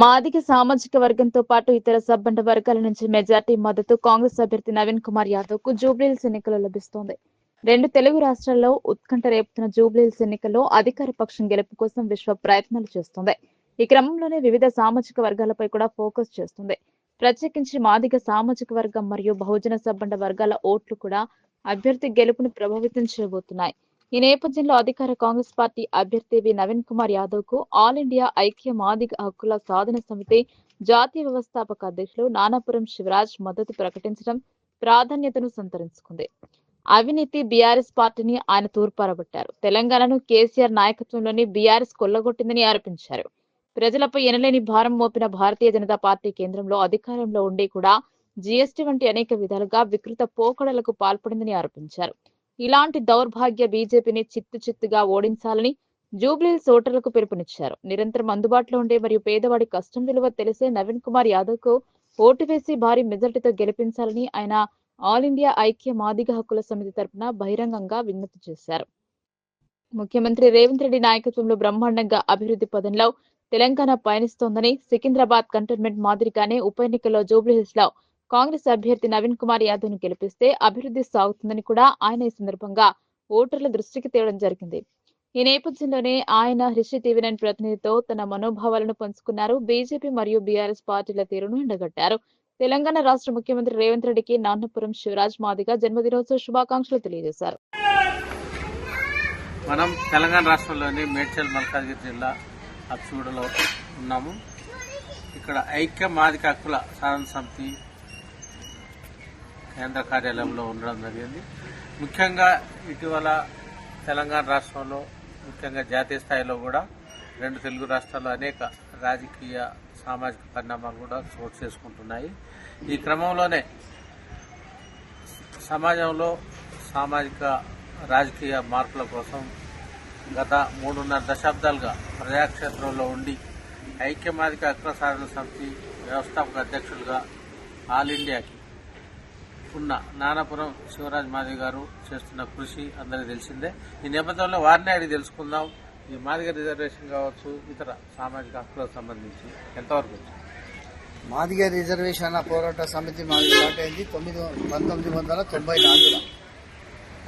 మాదిగ సామాజిక వర్గంతో పాటు ఇతర సబ్బండ వర్గాల నుంచి మెజార్టీ మద్దతు కాంగ్రెస్ అభ్యర్థి నవీన్ కుమార్ యాదవ్కు జూబ్లీహిల్స్ ఎన్నికల్లో లభిస్తోంది. రెండు తెలుగు రాష్ట్రాల్లో ఉత్కంఠ రేపుతున్న జూబ్లీహిల్స్ ఎన్నికల్లో అధికార పక్షం గెలుపు కోసం విశ్వ ప్రయత్నాలు చేస్తోంది. ఈ క్రమంలోనే వివిధ సామాజిక వర్గాలపై కూడా ఫోకస్ చేస్తుంది. ప్రత్యేకించి మాదిగ సామాజిక వర్గం మరియు బహుజన సబ్బండ వర్గాల ఓట్లు కూడా అభ్యర్థి గెలుపును ప్రభావితం చేయబోతున్నాయి. ఈ నేపథ్యంలో అధికార కాంగ్రెస్ పార్టీ అభ్యర్థి వి. నవీన్ కుమార్ యాదవ్కు ఆల్ ఇండియా ఐక్య మాదిగ హక్కుల సాధన సమితి జాతీయ వ్యవస్థాపక అధ్యక్షులు నానాపురం శివరాజ్ మద్దతు ప్రకటించడం ప్రాధాన్యతను సంతరించుకుంది. అవినీతి బీఆర్ఎస్ పార్టీని ఆయన తూర్పారబట్టారు. తెలంగాణను కేసీఆర్ నాయకత్వంలోని బీఆర్ఎస్ కొల్లగొట్టిందని ఆరోపించారు. ప్రజలపై ఎనలేని భారం మోపిన భారతీయ జనతా పార్టీ కేంద్రంలో అధికారంలో ఉండి కూడా జీఎస్టీ వంటి అనేక విధాలుగా వికృత పోకడలకు పాల్పడిందని ఆరోపించారు. ఇలాంటి దౌర్భాగ్య బీజేపీని చిత్తు చిత్తుగా ఓడించాలని జూబ్లీహిల్స్ ఓటర్లకు పిలుపునిచ్చారు. నిరంతరం అందుబాటులో ఉండే మరియు పేదవాడి కష్టం విలువ తెలిసే నవీన్ కుమార్ యాదవ్కు ఓటు వేసి భారీ మెజార్టీతో గెలిపించాలని ఆయన ఆల్ ఇండియా ఐక్య మాదిగ హక్కుల సమితి తరపున బహిరంగంగా విజ్ఞప్తి చేశారు. ముఖ్యమంత్రి రేవంత్ రెడ్డి నాయకత్వంలో బ్రహ్మాండంగా అభివృద్ధి పదంలో తెలంగాణ పయనిస్తోందని సికింద్రాబాద్ కంటోన్మెంట్ మాదిరిగానే ఉప ఎన్నికల్లో జూబ్లీహిల్స్లో కాంగ్రెస్ అభ్యర్థి నవీన్ కుమార్ యాదవ్ను గెలిపిస్తే అభివృద్ధి సాగుతుందని కూడా ఆయన ఈ సందర్భంగా ఓటర్ల దృష్టికి తేవడం జరిగింది. ఈ నేపథ్యంలోనే ఆయన హృషి టీవీ నైన్ ప్రతినిధితో తన మనోభావాలను పంచుకున్నారు. బీజేపీ మరియు బీఆర్ఎస్ పార్టీల తీరును ఎండగట్టారు. తెలంగాణ రాష్ట్ర ముఖ్యమంత్రి రేవంత్ రెడ్డికి నాన్నపురం శివరాజ్ మాదిగా జన్మదినోత్సవ శుభాకాంక్షలు తెలియజేశారు. మనం తెలంగాణ రాష్ట్రంలోని మేడ్చల్ మల్కాజ్గిరి జిల్లా అప్సూడలో ఉన్నాము. ఇక్కడ ఐక్య మాదిక హక్కుల సాధన సమితి కేంద్ర కార్యాలయంలో ఉండడం జరిగింది. ముఖ్యంగా ఇటీవల తెలంగాణ రాష్ట్రంలో ముఖ్యంగా జాతీయ స్థాయిలో కూడా రెండు తెలుగు రాష్ట్రాల్లో అనేక రాజకీయ సామాజిక పరిణామాలు కూడా చోటు చేసుకుంటున్నాయి. ఈ క్రమంలోనే సమాజంలో సామాజిక రాజకీయ మార్పుల కోసం గత మూడున్నర దశాబ్దాలుగా ప్రజాక్షేత్రంలో ఉండి ఐక్యమాదిక అగ్రసాధన సమితి వ్యవస్థాపక అధ్యక్షులుగా ఆల్ ఇండియాకి ఉన్న నానాపురం శివరాజ్ మాదిగ గారు చేస్తున్న కృషి అందరికీ తెలిసిందే. ఈ నేపథ్యంలో వారిని అడిగి తెలుసుకుందాం. ఈ మాదిగ రిజర్వేషన్ కావచ్చు ఇతర సామాజిక హక్కులకు సంబంధించి ఎంతవరకు వచ్చింది? మాదిగ రిజర్వేషన్ల పోరాట సమితి మాది స్టార్ట్ అయింది తొమ్మిది పంతొమ్మిది వందల తొంభై నాలుగులో.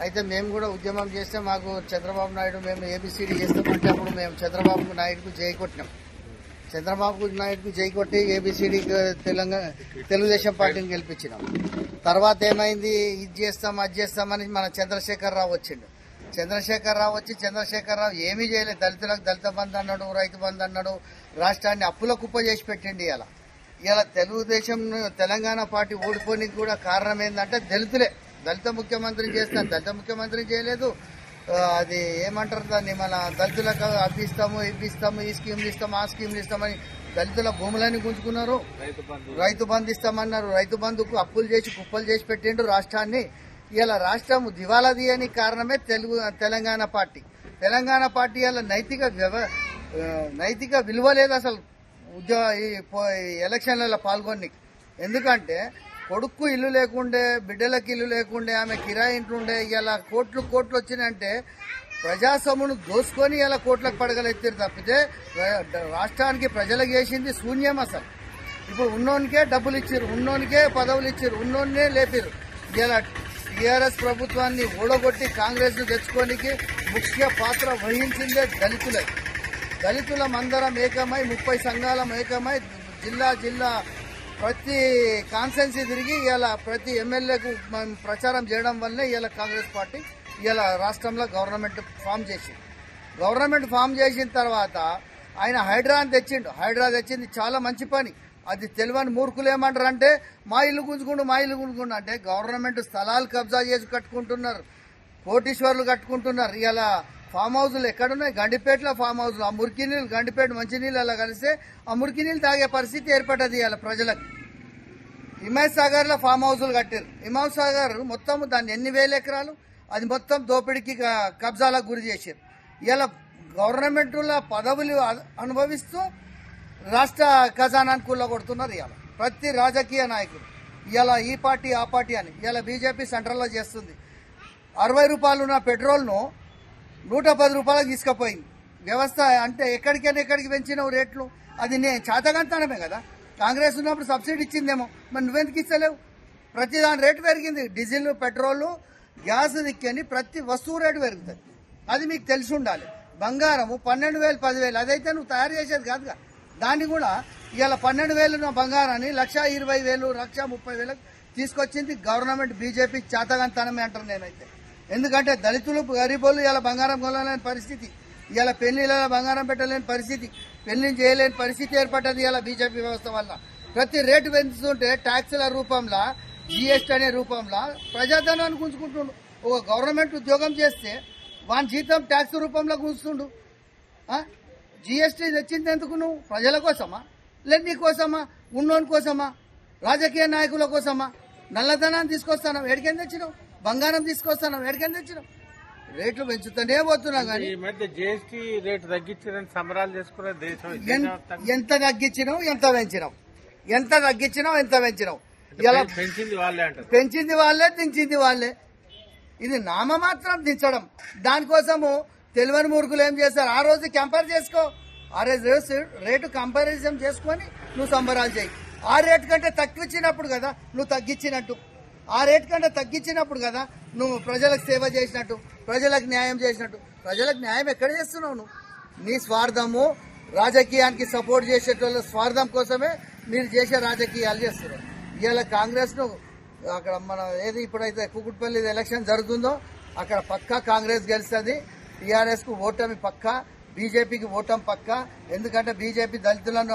అయితే మేము కూడా ఉద్యమం చేస్తే మాకు చంద్రబాబు నాయుడు మేము ఏబిసిడి చేస్తామంటే అప్పుడు మేము చంద్రబాబు నాయుడుకు జై కొట్టినాం. చంద్రబాబు నాయుడుకు జై కొట్టి ఏబిసిడి తెలంగాణ తెలుగుదేశం పార్టీని గెలిపించినాం. తర్వాత ఏమైంది? ఇది చేస్తాం అది చేస్తామని మన చంద్రశేఖర్ రావు వచ్చిండు. చంద్రశేఖర్ రావు వచ్చి చంద్రశేఖర్ రావు ఏమీ చేయలేదు. దళితులకు దళిత బంధు అన్నాడు రైతు బంధు అన్నాడు రాష్ట్రాన్ని అప్పుల కుప్ప చేసి పెట్టండి ఇలా ఇలా తెలుగుదేశం తెలంగాణ పార్టీ ఓడిపోనికి కూడా కారణం ఏంటంటే దళితులే. దళిత ముఖ్యమంత్రి చేస్తాను దళిత ముఖ్యమంత్రి చేయలేదు. అది ఏమంటారు దాన్ని? మన దళితులకు అవి ఇస్తాము ఇవి ఇస్తాము ఈ స్కీమ్లు ఇస్తాము ఆ స్కీమ్లు ఇస్తామని దళితుల భూములని గుంజుకున్నారు. రైతు బంధు. ఇస్తామన్నారు. రైతు బంధుకు అప్పులు చేసి కుప్పలు చేసి పెట్టిండు రాష్ట్రాన్ని. ఇలా రాష్ట్రం దివాలా తీయని కారణమే తెలుగు తెలంగాణ పార్టీ. తెలంగాణ పార్టీ ఇలా నైతిక వ్యవ నైతిక విలువ లేదు అసలు ఉద్యోగ ఎలక్షన్లలో పాల్గొని ఎందుకంటే కొడుకు ఇల్లు లేకుండే బిడ్డలకు ఇల్లు లేకుండే ఆమె కిరాయి ఇంట్లుండే ఇలా కోట్లు కోట్లు వచ్చినాయంటే ప్రజాసమును దోసుకొని ఇలా కోట్లకు పడగలెత్తారు తప్పితే రాష్ట్రానికి ప్రజలకు చేసింది శూన్యం అసలు. ఇప్పుడు ఉన్నోనికే డబ్బులు ఇచ్చారు ఉన్నోనికే పదవులు ఇచ్చారు ఉన్నోన్నే లేపారు ఇలా టీఆర్ఎస్ ప్రభుత్వాన్ని ఓడగొట్టి కాంగ్రెస్ తెచ్చుకోనికి ముఖ్య పాత్ర వహించిందే దళితులే. దళితులం అందరం ఏకమై ముప్పై సంఘాలం ఏకమై జిల్లా జిల్లా ప్రతి కాన్స్టెన్సీ తిరిగి ఇలా ప్రతి ఎమ్మెల్యేకు మనం ప్రచారం చేయడం వల్లే ఇలా కాంగ్రెస్ పార్టీ ఇలా రాష్ట్రంలో గవర్నమెంట్ ఫామ్ చేసింది. గవర్నమెంట్ ఫామ్ చేసిన తర్వాత ఆయన హైడ్రాని తెచ్చిండు. హైడ్రా తెచ్చింది చాలా మంచి పని. అది తెలియని మూర్ఖులు ఏమంటారు అంటే మా ఇల్లు గుంజుకుండు మా ఇల్లు గుంజుకుండు అంటే గవర్నమెంట్ స్థలాలు కబ్జా చేసి కట్టుకుంటున్నారు. కోటీశ్వర్లు కట్టుకుంటున్నారు. ఇలా ఫామ్ హౌస్లు ఎక్కడున్నాయి? గండిపేటలో ఫామ్ హౌస్లు. ఆ మురికి నీళ్ళు గండిపేట మంచినీళ్ళు అలా కలిస్తే ఆ మురికి నీళ్ళు తాగే పరిస్థితి ఏర్పడ్డది ఇలా ప్రజలకు. హిమాయత్ సాగర్లో ఫామ్ హౌస్లు కట్టారు హిమాయత్ సాగర్ మొత్తం దాన్ని ఎన్ని వేల ఎకరాలు? అది మొత్తం దోపిడీకి కబ్జాలకు గురి చేశారు ఇలా గవర్నమెంట్లో పదవులు అనుభవిస్తూ రాష్ట్ర ఖజానాన్ని కొడుతున్నారు ఇవాళ. ప్రతి రాజకీయ నాయకుడు. ఇలా ఈ పార్టీ ఆ పార్టీ అని. ఇలా బీజేపీ సెంట్రల్లో చేస్తుంది. అరవై రూపాయలు ఉన్న పెట్రోల్ను నూట పది రూపాయలకు తీసుకుపోయింది. వ్యవస్థ అంటే ఎక్కడికైనా ఎక్కడికి పెంచినావు రేట్లు? అది నేను చేతకంతానమే కదా. కాంగ్రెస్ ఉన్నప్పుడు సబ్సిడీ ఇచ్చిందేమో. మరి నువ్వెందుకు ఇస్తలేవు? ప్రతి దాని రేటు పెరిగింది. డీజిల్ పెట్రోల్ గ్యాస్ దిక్కని ప్రతి వస్తువు రేటు పెరుగుతుంది అది మీకు తెలిసి ఉండాలి. బంగారము పన్నెండు వేలు పదివేలు అదైతే నువ్వు తయారు చేసేది కాదుగా. దాన్ని కూడా ఇవాళ పన్నెండు వేలు ఉన్న బంగారాన్ని లక్ష ఇరవై వేలు లక్ష ముప్పై వేలకు తీసుకొచ్చింది గవర్నమెంట్ బీజేపీ చేతగంతనమే అంటారు నేనైతే. ఎందుకంటే దళితులు గరీబోళ్ళు ఇలా బంగారం కొనలేని పరిస్థితి. ఇలా పెళ్ళిళ్ళ బంగారం పెట్టలేని పరిస్థితి. పెళ్ళిని చేయలేని పరిస్థితి ఏర్పడ్డది ఇలా బీజేపీ వ్యవస్థ వల్ల. ప్రతి రేటు పెంచుతుంటే ట్యాక్సుల రూపంలో జిఎస్టీ అనే రూపంలో ప్రజాధనాన్ని గుంజుకుంటుండు. ఒక గవర్నమెంట్ ఉద్యోగం చేస్తే వాని జీతం ట్యాక్స్ రూపంలో గుంజుతుండు. జిఎస్టీ తెచ్చింది ఎందుకు నువ్వు? ప్రజల కోసమా? లేదు నీ కోసమా? ఉన్నోని కోసమా? రాజకీయ నాయకుల కోసమా? నల్లధనాన్ని తీసుకొస్తాను ఎడికెన్ తెచ్చినావు? బంగారం తీసుకొస్తాను ఎడికెన్ తెచ్చినావు రేట్లు పెంచుతూనే పోతున్నా కానీ ఈ మధ్య జిఎస్టీ రేటు తగ్గించారని సంబరాలు చేసుకునే దేశం ఎంత తగ్గించినావు ఎంత పెంచినావు ఎంత తగ్గించినావు ఎంత పెంచినావు ఇలా పెంచింది వాళ్ళే పెంచింది వాళ్ళే దించింది వాళ్ళే. ఇది నామమాత్రం దించడం. దానికోసము తెలివని మూర్ఖులు ఏం చేస్తారు ఆ రోజు కంపేర్ చేసుకో. ఆ రోజు రేటు కంపారిజన్ చేసుకొని నువ్వు సంబరాలు చేయి. ఆ రేటు కంటే తక్కువ ఇచ్చినప్పుడు కదా నువ్వు తగ్గించినట్టు. ఆ రేట్ కంటే తగ్గించినప్పుడు కదా నువ్వు ప్రజలకు సేవ చేసినట్టు ప్రజలకు న్యాయం చేసినట్టు. ప్రజలకు న్యాయం ఎక్కడ చేస్తున్నావు నువ్వు? నీ స్వార్థము రాజకీయానికి సపోర్ట్ చేసేటోళ్ళ స్వార్థం కోసమే మీరు చేసే రాజకీయాలు చేస్తున్నారు. ఇవాళ కాంగ్రెస్ను అక్కడ మన ఏది ఇప్పుడైతే కుకుట్పల్లి ఎలక్షన్ జరుగుతుందో అక్కడ పక్కా కాంగ్రెస్ గెలుస్తుంది. టీఆర్ఎస్కు ఓటమి పక్కా బీజేపీకి ఓటమి పక్క. ఎందుకంటే బీజేపీ దళితులను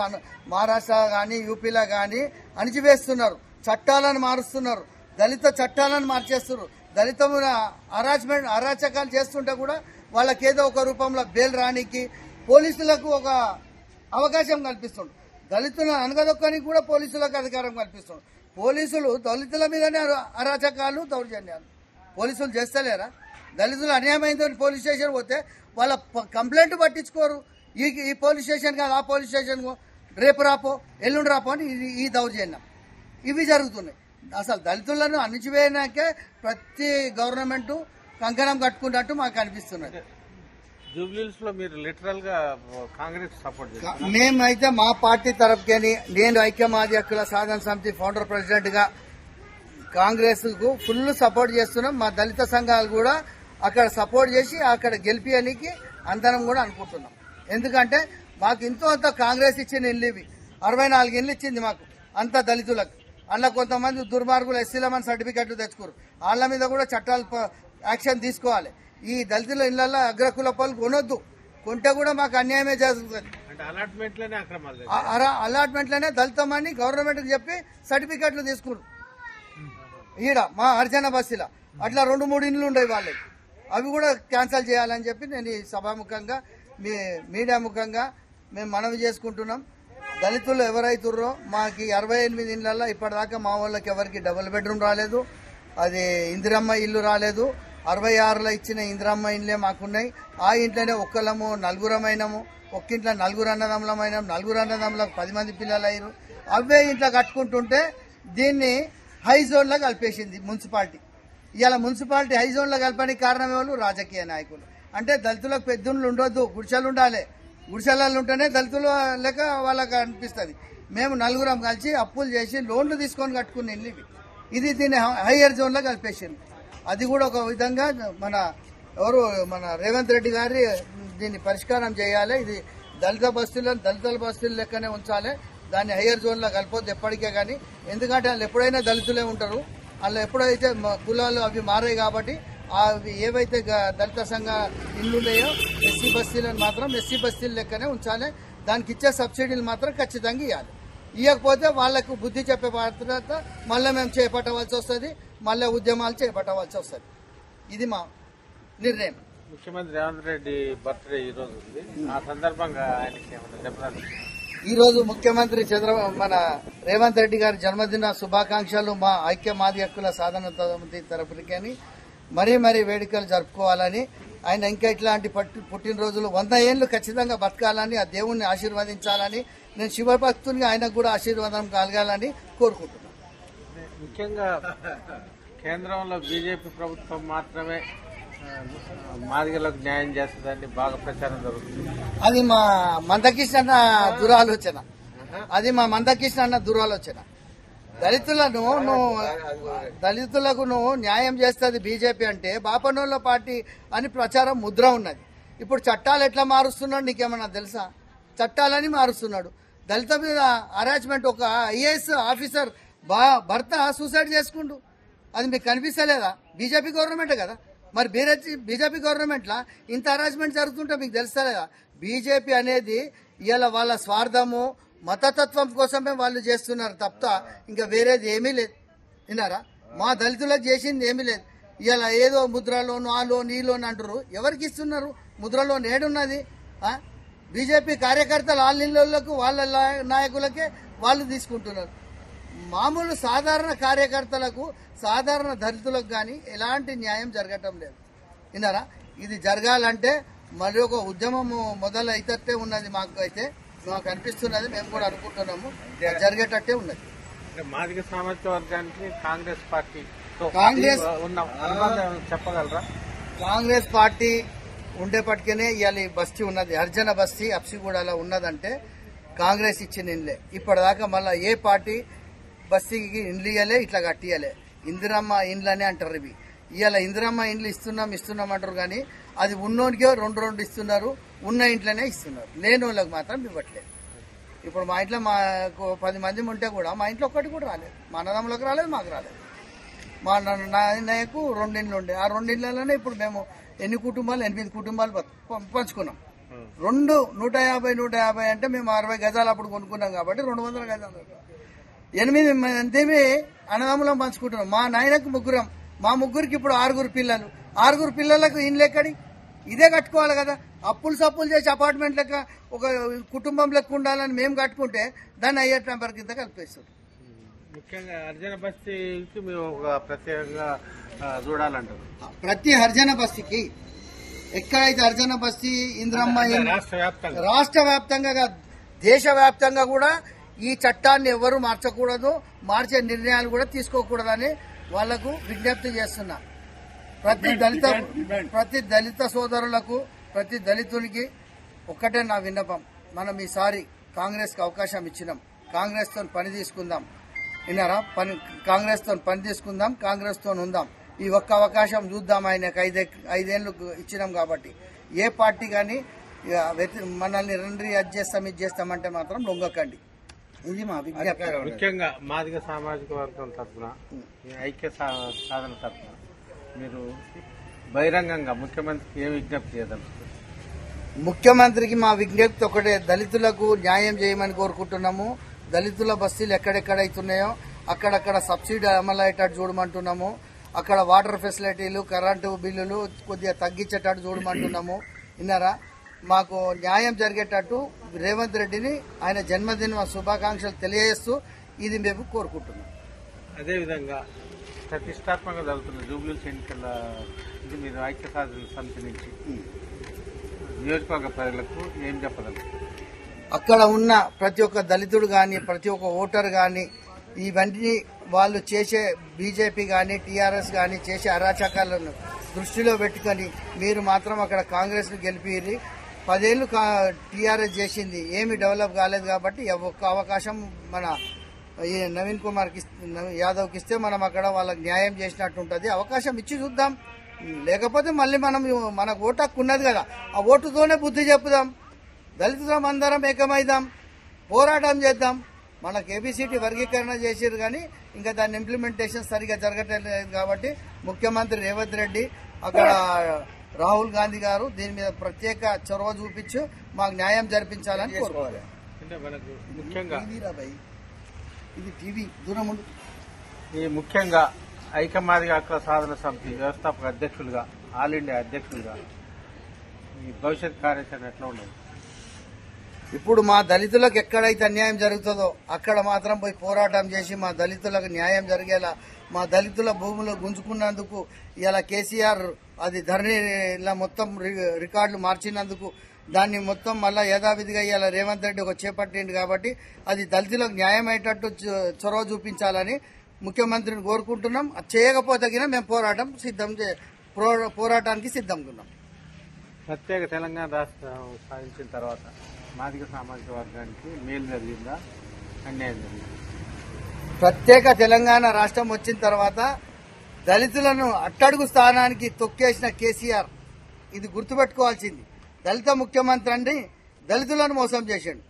మహారాష్ట్ర కానీ యూపీలో కానీ అణిచివేస్తున్నారు. చట్టాలను మారుస్తున్నారు. దళిత చట్టాలను మార్చేస్తున్నారు. దళితమున అరాచ్మెంట్ అరాచకాలు చేస్తుంటే కూడా వాళ్ళకి ఏదో ఒక రూపంలో బెయిల్ రానికి పోలీసులకు ఒక అవకాశం కల్పిస్తుంది దళితులను అనగదొక్కనికి కూడా పోలీసులకు అధికారం కల్పిస్తుంది పోలీసులు దళితుల మీదనే అరాచకాలు దౌర్జన్యాలు. పోలీసులు చేస్తలేరా? దళితులు అన్యాయమైందని పోలీస్ స్టేషన్ పోతే వాళ్ళ కంప్లైంట్ పట్టించుకోరు. ఈ ఈ పోలీస్ స్టేషన్ కాదు ఆ పోలీస్ స్టేషన్ రేపు రాపో ఎల్లుండి రాపో అని ఈ దౌర్జన్యం. ఇవి జరుగుతున్నాయి. అసలు దళితులను అణిచివేయడానికే ప్రతి గవర్నమెంట్ కంకణం కట్టుకున్నట్టు మాకు అనిపిస్తున్నది. జూబ్లీస్లో మీరు లిటరల్గా కాంగ్రెస్ సపోర్ట్ మేమైతే మా పార్టీ తరఫుకని నేను ఐక్యమాది హక్కుల సాధన సమితి ఫౌండర్ ప్రెసిడెంట్గా కాంగ్రెస్కు ఫుల్ సపోర్ట్ చేస్తున్నాం. మా దళిత సంఘాలు కూడా అక్కడ సపోర్ట్ చేసి అక్కడ గెలిపియనికి అందరం కూడా అనుకుంటున్నాం. ఎందుకంటే మాకు ఇంతో అంత కాంగ్రెస్ ఇచ్చిన ఇల్లు ఇవి. అరవై నాలుగు ఇల్లు ఇచ్చింది మాకు అంత దళితులకు. అందులో కొంతమంది దుర్మార్గులు ఎస్సీలమని సర్టిఫికెట్లు తెచ్చుకోరు. వాళ్ళ మీద కూడా చట్టాలు యాక్షన్ తీసుకోవాలి. ఈ దళితుల ఇళ్ళలో అగ్రకుల పనులు కొనొద్దు. కొంటే కూడా మాకు అన్యాయమే జరుగుతుంది. అలా అలాట్మెంట్లోనే దళితమని గవర్నమెంట్కి చెప్పి సర్టిఫికెట్లు తీసుకున్నారు ఈడ మా హరిజన బస్సులో అట్లా రెండు మూడు ఇండ్లు ఉండేవి వాళ్ళకి. అవి కూడా క్యాన్సిల్ చేయాలని చెప్పి నేను ఈ సభాముఖంగా మీ మీడియా ముఖంగా మేము మనవి చేసుకుంటున్నాం. దళితులు ఎవరైతుర్రో మాకు అరవై ఎనిమిది ఇళ్ళల్లో ఇప్పటిదాకా మా వాళ్ళకి ఎవరికి డబుల్ బెడ్రూమ్ రాలేదు అది ఇందిరమ్మ ఇల్లు రాలేదు అరవై ఆరులో ఇచ్చిన ఇందిరమ్మ ఇండ్లే మాకున్నాయి. ఆ ఇంట్లోనే ఒక్కలము నలుగురమైనము ఒక్కింట్లో నలుగురు అన్నదమ్ములమైనాం నలుగురు అన్నదమ్ములకు పది మంది పిల్లలు అయ్యారు అవే ఇంట్లో కట్టుకుంటుంటే దీన్ని హై జోన్లో కలిపేసింది మున్సిపాలిటీ. ఇలా మున్సిపాలిటీ హై జోన్లో కలపడానికి కారణం ఎవరు? రాజకీయ నాయకులు. అంటే దళితులకు పెద్దలు ఉండొద్దు గుడిసెలు ఉండాలి. గుడిసెలలో ఉంటేనే దళితులు లెక్క వాళ్ళకి అనిపిస్తుంది. మేము నలుగురం కలిసి అప్పులు చేసి లోన్లు తీసుకొని కట్టుకుని ఇల్లు ఇది. దీన్ని హయ్యర్ జోన్లో కలిపేసింది అది కూడా ఒక విధంగా మన ఎవరు మన రేవంత్ రెడ్డి గారి దీన్ని పరిష్కారం చేయాలి. ఇది దళిత బస్తీలను దళితుల బస్తీలు లెక్కనే ఉంచాలి. దాన్ని హయ్యర్ జోన్లో కలపొద్దు ఎప్పటికే కానీ. ఎందుకంటే వాళ్ళు ఎప్పుడైనా దళితులే ఉంటారు. వాళ్ళు ఎప్పుడైతే కులాలు అవి మారాయి కాబట్టి ఏవైతే దళిత సంఘ ఇల్లు ఉన్నాయో ఎస్సీ బస్తీలను మాత్రం ఎస్సీ బస్తీల లెక్కనే ఉంచాలి. దానికి ఇచ్చే సబ్సిడీలు మాత్రం ఖచ్చితంగా ఇవ్వాలి ఇవ్వకపోతే వాళ్ళకు బుద్ధి చెప్పే తర్వాత మళ్ళీ మేము చేపట్టవలసి వస్తుంది మళ్ళీ ఉద్యమాలు చేపట్టవలసి వస్తుంది. ఇది మా నిర్ణయం. ముఖ్యమంత్రి రేవంత్ రెడ్డి బర్త్డే ఈ రోజు ఉంది. ఆ సందర్భంగా ఆయనకి ఈ రోజు ముఖ్యమంత్రి చంద్ర మన రేవంత్ రెడ్డి గారి జన్మదిన శుభాకాంక్షలు మా ఐక్య మాది హక్కుల సాధన సమితి తరపునికని మరీ మరీ వేడుకలు జరుపుకోవాలని. ఆయన ఇంకా ఇట్లాంటి పట్టు పుట్టినరోజులు వంద ఏళ్ళు ఖచ్చితంగా బతకాలని ఆ దేవుణ్ణి ఆశీర్వదించాలని నేను శివభక్తుని ఆయనకు కూడా ఆశీర్వాదం కలగాలని కోరుకుంటున్నాను. ముఖ్యంగా కేంద్రంలో బీజేపీ ప్రభుత్వం మాత్రమే మాదిగలకు న్యాయం చేస్తుందని బాగా ప్రచారం జరుగుతుంది. అది మా మందకృష్ణ అన్న దురాలోచన. అది మా మందకృష్ణ అన్న దురాలోచన. దళితులను నువ్వు దళితులకు నువ్వు న్యాయం చేస్తుంది బీజేపీ అంటే బాపనోళ్ళ పార్టీ అని ప్రచారం ముద్ర ఉన్నది. ఇప్పుడు చట్టాలు ఎట్లా మారుస్తున్నాడు నీకేమన్నా తెలుసా? చట్టాలని మారుస్తున్నాడు. దళిత మీద అరాచ్మెంట్ ఒక ఐఏఎస్ ఆఫీసర్ బా భర్త సూసైడ్ చేసుకుండు. అది మీకు కనిపిస్తలేదా? బీజేపీ గవర్నమెంట్ కదా. మరి బీజేపీ బీజేపీ గవర్నమెంట్లో ఇంత అరేంజ్మెంట్ జరుగుతుంటే మీకు తెలుస్తలేదా? బీజేపీ అనేది ఇవాళ వాళ్ళ స్వార్థము మతతత్వం కోసమే వాళ్ళు చేస్తున్నారు తప్ప ఇంకా వేరేది ఏమీ లేదు. విన్నారా? మా దళితులకు చేసింది ఏమీ లేదు. ఇలా ఏదో ముద్రలోను ఆ లోన్ ఈ లోన్ అంటారు ఎవరికి ఇస్తున్నారు? ముద్రలో నేడున్నది బీజేపీ కార్యకర్తలు వాళ్ళ ఇళ్ళకు వాళ్ళ నాయకులకే వాళ్ళు తీసుకుంటున్నారు. మామూలు సాధారణ కార్యకర్తలకు సాధారణ దళితులకు కానీ ఎలాంటి న్యాయం జరగటం లేదు. విన్నారా? ఇది జరగాలంటే మరి ఒక ఉద్యమము మొదలైతే ఉన్నది మాకు అయితే మాకు అనిపిస్తున్నది మేము కూడా అనుకుంటున్నాము. జరిగేటట్టే ఉన్నది. మాదిగ సామాజిక వర్గానికి కాంగ్రెస్ పార్టీతో కాంగ్రెస్- చెప్పగలరా? కాంగ్రెస్ పార్టీ ఉండేపటికనే ఇవాళ బస్తీ ఉన్నది. హర్జన బస్తీ అప్సిగూడలో ఉన్నదంటే కాంగ్రెస్ ఇచ్చిన ఇండ్లే ఇప్పటిదాకా మళ్ళీ ఏ పార్టీ బస్తీకి ఇండ్లు ఇయ్యలే ఇట్లా కట్టియలే ఇందిరమ్మ ఇండ్లనే అంటారు ఇవి. ఇవాళ ఇందిరమ్మ ఇండ్లు ఇస్తున్నాం ఇస్తున్నాం అంటారు కానీ అది ఉన్నోనికే రెండు రెండు ఇస్తున్నారు ఉన్న ఇంట్లోనే ఇస్తున్నారు. లేని వాళ్ళకి మాత్రం ఇవ్వట్లేదు. ఇప్పుడు మా ఇంట్లో మాకు పది మంది ఉంటే కూడా మా ఇంట్లో ఒక్కటి కూడా రాలేదు. మా అన్నదమ్ములకు రాలేదు మాకు రాలేదు. మా నా- నాయనకు రెండిండ్లు ఉండే. ఆ రెండిండ్లలోనే ఇప్పుడు మేము ఎన్ని కుటుంబాలు ఎనిమిది కుటుంబాలు ప- పంచుకున్నాం. రెండు నూట యాభై నూట యాభై అంటే మేము అరవై గజాలు అప్పుడు కొనుక్కున్నాం కాబట్టి రెండు వందల గజాలు. ఎనిమిది మందిమి అన్నదమ్ములం పంచుకుంటున్నాం. మా నాయనకు ముగ్గురం. మా ముగ్గురికి ఇప్పుడు ఆరుగురు పిల్లలు. ఆరుగురు పిల్లలకు ఇండ్లు ఎక్కడి? ఇదే కట్టుకోవాలి కదా. అప్పులు సప్పులు చేసి అపార్ట్మెంట్ లెక్క ఒక కుటుంబం లెక్క ఉండాలని మేము కట్టుకుంటే దాన్ని అయ్యే నెంబర్ కింద కలిపేస్తుంది ముఖ్యంగా బస్తీకి మేము ఒక ప్రత్యేకంగా చూడాలంటారు. ప్రతి హర్జన బస్తీకి ఎక్కడైతే హర్జన బస్తీ ఇంద్రమ్మ రాష్ట్ర వ్యాప్తంగా. దేశవ్యాప్తంగా కూడా ఈ చట్టాన్ని ఎవరు మార్చకూడదు మార్చే నిర్ణయాలు కూడా తీసుకోకూడదని వాళ్ళకు విజ్ఞప్తి చేస్తున్నా. ప్రతి దళిత ప్రతి దళిత సోదరులకు ప్రతి దళితునికి ఒక్కటే నా విన్నపం. మనం ఈసారి కాంగ్రెస్కి అవకాశం ఇచ్చినాం. కాంగ్రెస్తో పని తీసుకుందాం. విన్నారా? పని కాంగ్రెస్తో పని తీసుకుందాం కాంగ్రెస్తో ఉందాం. ఈ ఒక్క అవకాశం చూద్దాం ఆయనకు ఐదే ఐదేళ్ళు ఇచ్చినాం కాబట్టి. ఏ పార్టీ కానీ మనల్ని రండి అది చేస్తాం ఇది చేస్తామంటే మాత్రం లొంగకండి. ఇది మా విజ్ఞప్తి. ముఖ్యంగా మాదిగ సామాజిక వర్గం తరఫున ఐక్య సాధన తరఫున మీరు బహిరంగంగా ముఖ్యమంత్రికి ఏం విజ్ఞప్తి చేయదలుచుకుంటారు ముఖ్యమంత్రికి మా విజ్ఞప్తి ఒకటే దళితులకు న్యాయం చేయమని కోరుకుంటున్నాము. దళితుల బస్తీలు ఎక్కడెక్కడ అవుతున్నాయో అక్కడక్కడ సబ్సిడీ అమలు అయ్యేటట్టు చూడమంటున్నాము. అక్కడ వాటర్ ఫెసిలిటీలు కరెంటు బిల్లులు కొద్దిగా తగ్గించేటట్టు చూడమంటున్నాము. విన్నారా? మాకు న్యాయం జరిగేటట్టు రేవంత్ రెడ్డిని ఆయన జన్మదిన శుభాకాంక్షలు తెలియజేస్తూ ఇది మేము కోరుకుంటున్నాం. అదేవిధంగా ప్రతిష్టాత్మకంగా జరుగుతున్న జూబ్లీ ఎన్నికల ఇది మీరు ఐక్య సాధన సమితి నుంచి. నియోజకవర్గ ప్రజలకు ఏం చెప్పగలరు? అక్కడ ఉన్న ప్రతి ఒక్క దళితుడు కానీ ప్రతి ఒక్క ఓటర్ కానీ ఇవన్నీ వాళ్ళు చేసే బీజేపీ కానీ టీఆర్ఎస్ కానీ చేసే అరాచకాలను దృష్టిలో పెట్టుకొని మీరు మాత్రం అక్కడ కాంగ్రెస్ను గెలిపిరి. పదేళ్ళు టీఆర్ఎస్ చేసింది. ఏమి డెవలప్ కాలేదు కాబట్టి ఒక్క అవకాశం మన ఈ నవీన్ కుమార్కి యాదవ్కి ఇస్తే మనం అక్కడ వాళ్ళకి న్యాయం చేసినట్టు ఉంటుంది అవకాశం ఇచ్చి చూద్దాం. లేకపోతే మళ్ళీ మనం మనకు ఓటు హక్కు ఉన్నది కదా ఆ ఓటుతోనే బుద్ధి చెప్పుదాం. దళితులం అందరం ఏకమైదాం. పోరాటం చేద్దాం. మనకు ఏబిసిటీ వర్గీకరణ చేసారు కానీ ఇంకా దాని ఇంప్లిమెంటేషన్ సరిగా జరగట్లేదు కాబట్టి ముఖ్యమంత్రి రేవంత్ రెడ్డి అక్కడ రాహుల్ గాంధీ గారు దీని మీద ప్రత్యేక చొరవ చూపించు మాకు న్యాయం జరిపించాలని కోరుకోవాలి ముఖ్యంగా. ఇది టీవీ దూరం ఈ ముఖ్యంగా ఐకమాదిగ హక్కుల సాధన సమితి వ్యవస్థాపక అధ్యక్షులుగా ఆల్ ఇండియా అధ్యక్షులుగా ఈ భవిష్యత్ కార్యాచరణ ఎట్లా ఉండదు ఇప్పుడు మా దళితులకు ఎక్కడైతే అన్యాయం జరుగుతుందో అక్కడ మాత్రం పోయి పోరాటం చేసి మా దళితులకు న్యాయం జరిగేలా మా దళితుల భూములు గుంజుకున్నందుకు ఇలా కేసీఆర్ అది ధరణిలా మొత్తం రికార్డులు మార్చినందుకు దాన్ని మొత్తం మళ్ళా యథావిధిగా ఇవాళ రేవంత్ రెడ్డి ఒక చేపట్టిండు కాబట్టి అది దళితులకు న్యాయం అయ్యేటట్టు చొరవ చూపించాలని ముఖ్యమంత్రిని కోరుకుంటున్నాం. అది చేయకపోతే మేము పోరాటం సిద్ధం పోరాటానికి సిద్ధంగా ఉన్నాం ప్రత్యేక తెలంగాణ రాష్ట్రం సాధించిన తర్వాత మాదిక సామాజిక వర్గానికి మేలు జరిగిందా? అన్యాయం జరిగిందా? ప్రత్యేక తెలంగాణ రాష్ట్రం వచ్చిన తర్వాత దళితులను అట్టడుగు స్థానానికి తొక్కేసిన కేసీఆర్. ఇది గుర్తుపెట్టుకోవాల్సింది. దళిత ముఖ్యమంత్రి అండి దళితులను మోసం చేశాడు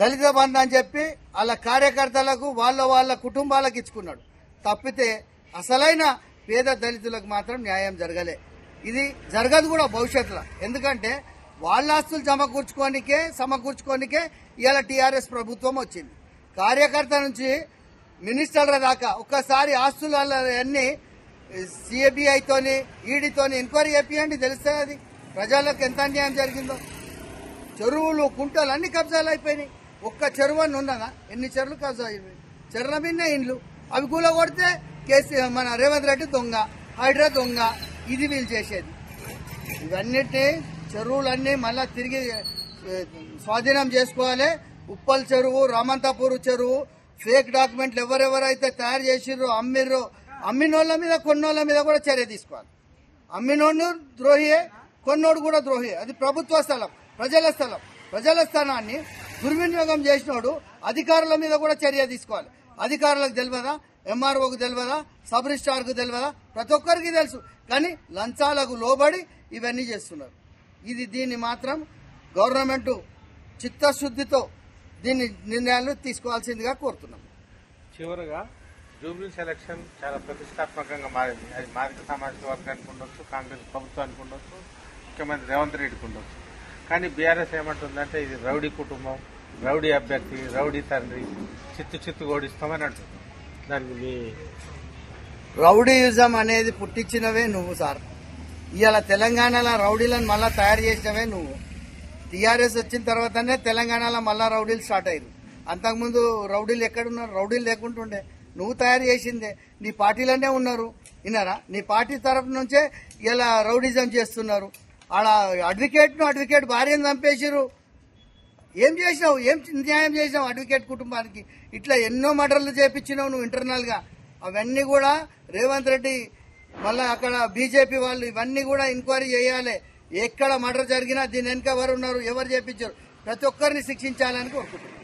దళిత బంధు అని చెప్పి వాళ్ళ కార్యకర్తలకు వాళ్ళ వాళ్ళ కుటుంబాలకు ఇచ్చుకున్నాడు. తప్పితే అసలైన పేద దళితులకు మాత్రం న్యాయం జరగలే. ఇది జరగదు కూడా భవిష్యత్తులో. ఎందుకంటే వాళ్ళ ఆస్తులు సమకూర్చుకోనికే సమకూర్చుకోనికే ఇవాళ టీఆర్ఎస్ ప్రభుత్వం వచ్చింది. కార్యకర్త నుంచి మినిస్టర్ల దాకా ఒక్కసారి ఆస్తులు అన్ని సిబిఐతోని ఈడీతోని ఎంక్వైరీ చేపియండి తెలుస్తుంది అది. ప్రజలకు ఎంత అన్యాయం జరిగిందో? చెరువులు కుంటలు అన్ని కబ్జాలు అయిపోయినాయి ఒక్క చెరువు అని ఉన్నదా? ఎన్ని చెరువులు కబ్జా అయిపోయి చెరువుల మీదనే ఇండ్లు. అవి కూల కొడితే కేసీ మన రేవంత్ రెడ్డి దొంగ హైడ్రా దొంగ ఇది వీళ్ళు చేసేది. ఇవన్నిటినీ చెరువులన్నీ మళ్ళీ తిరిగి స్వాధీనం చేసుకోవాలి. ఉప్పల్ చెరువు రామంతాపూర్ చెరువు ఫేక్ డాక్యుమెంట్లు ఎవరెవరైతే తయారు చేసిర్రో అమ్మిర్రో అమ్మినోళ్ళ మీద కొన్నోళ్ళ మీద కూడా చర్య తీసుకోవాలి. అమ్మినోడు ద్రోహియే కొన్నోడు కూడా ద్రోహి. అది ప్రభుత్వ స్థలం ప్రజల స్థలం. ప్రజల స్థానాన్ని దుర్వినియోగం చేసినోడు అధికారుల మీద కూడా చర్య తీసుకోవాలి. అధికారులకు తెలియదా ఎంఆర్ఓకు తెలియదా సబ్ రిజిస్ట్రార్కు తెలియదా ప్రతి ఒక్కరికి తెలుసు. కానీ లంచాలకు లోబడి ఇవన్నీ చేస్తున్నారు. ఇది దీన్ని మాత్రం గవర్నమెంట్ చిత్తశుద్ధితో దీన్ని నిర్ణయాలు తీసుకోవాల్సిందిగా కోరుతున్నాం. చివరగా జూబ్లీ సెలక్షన్ చాలా ప్రతిష్టాత్మకంగా మారింది. అది మాదిక సామాజిక వర్గానికి ఉండొచ్చు కాంగ్రెస్ ప్రభుత్వానికి ఉండొచ్చు ముఖ్యమంత్రి రేవంత్ రెడ్డికి ఉండొచ్చు. కానీ బీఆర్ఎస్ ఏమంటుందంటే ఇది రౌడీ కుటుంబం రౌడీ అభ్యర్థి రౌడీ తండ్రి చిత్తు చిత్తు ఓడిస్తామని అంటుంది. దానికి మీ రౌడీయుజం అనేది పుట్టించినవే నువ్వు సార్. ఇవాళ తెలంగాణలో రౌడీలను మళ్ళా తయారు చేసినవే నువ్వు. టీఆర్ఎస్ వచ్చిన తర్వాతనే తెలంగాణలో మళ్ళా రౌడీలు స్టార్ట్ అయ్యారు. అంతకుముందు రౌడీలు ఎక్కడున్నారు? రౌడీలు లేకుంటుండే. నువ్వు తయారు చేసిందే. నీ పార్టీలోనే ఉన్నారు. విన్నారా? నీ పార్టీ తరఫు నుంచే ఇలా రౌడీజం చేస్తున్నారు. ఆడ అడ్వకేట్ను అడ్వకేట్ భార్యను చంపేసిరు ఏం చేసినావు? ఏం న్యాయం చేసినావు అడ్వకేట్ కుటుంబానికి? ఇట్లా ఎన్నో మర్డర్లు చేపించినావు నువ్వు ఇంటర్నల్గా అవన్నీ కూడా రేవంత్ రెడ్డి మళ్ళీ అక్కడ బీజేపీ వాళ్ళు ఇవన్నీ కూడా ఎంక్వైరీ చేయాలి. ఎక్కడ మర్డర్ జరిగినా దీని వెనుక ఎవరు ఉన్నారు? ఎవరు చేపించారు? ప్రతి ఒక్కరిని శిక్షించాలని కోరుకుంటున్నాను.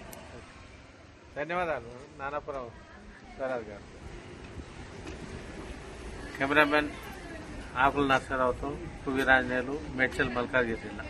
ధన్యవాదాలు. నానాపురం గారు. కెమెరామెన్ ఆకుల నరసరావుతో పువ్వి మేడ్చల్ మల్కాజ్గిరి జిల్లా.